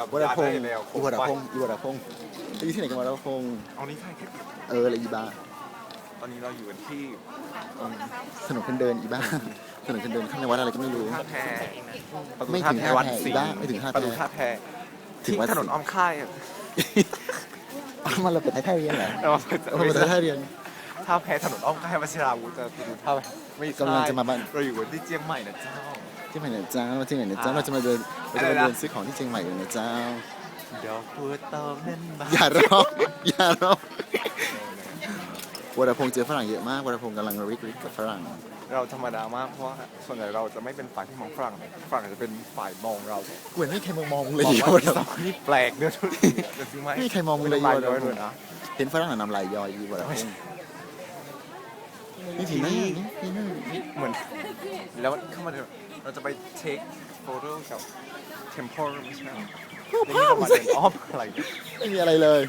กับวรพงษ์ยาได้แล้วอีวรพงษ์อีวรพงษ์ไปอยู่ที่ไหนกันวรพงษ์เอานี่ใช่แค่เอออะไรอีบ้าตอนนี้เราอยู่กันที่ถนนคนเดินอีบ้าถนนคนเดินข้างในวัดอะไรก็ไม่รู้ท่าแพประตูไม่ถึงท่าแพวัดท่าแพศรีอีบ้าไม่ถึงท่าแพประตูท่าแพถึที่งวัดถนนศรีอ้อมค่ายอะอ้าวมันเราเป็นท่าเรียนเหรอเราจะเออมันเป็นท่าเรียนท่าแพถนนอ้อมค่ายวชิราวุธจะดูท่าแพไม่ใช่กำลังจะมาบ้านเราอยู่กันที่เชียงใหม่นะเจ้า ที่ไหนเนี่ยจ้าเราที่ไหนเนี่ยจ้าอ่าเราจะมาเดินเราจะอะไรมานะเดินซื้อของที่เชียงใหม่กันนะจ้าเดี๋ยวพูดเติมเล่นบ้าอย่าร้องอย่าร้องวรพงษ์เจอฝรั่งเยอะมากวรพงษ์กำลังริกริกกับฝรั่ง เราธรรมดามากเพราะว่าส่วนใหญ่เราจะไม่เป็นฝ่ายที่มองฝรั่งฝรั่งจะเป็นฝ่ายมองเรากูเห็นไม่มีใครมองมองเลยบอกอยู่ว่าอีสองนี่แปลกเนื้อทุเดี๋ยวซื้อไหมไม่มีใครมองมึงเลยไปวรด้วยพด้วยงษ์นะเห็นฝรั่งน่ะนำลายย่อยอีวรพงษ์ นี่ถึงนี่นี่นี่นี่เหมือน แล้วเข้ามาเดี๋ยวเราจะไปเทคโฟโต้กับเทมเพลไม่ใช่เหรอนี่เรามาเดินอ้อมอะไร ไม่มีอะไรเลย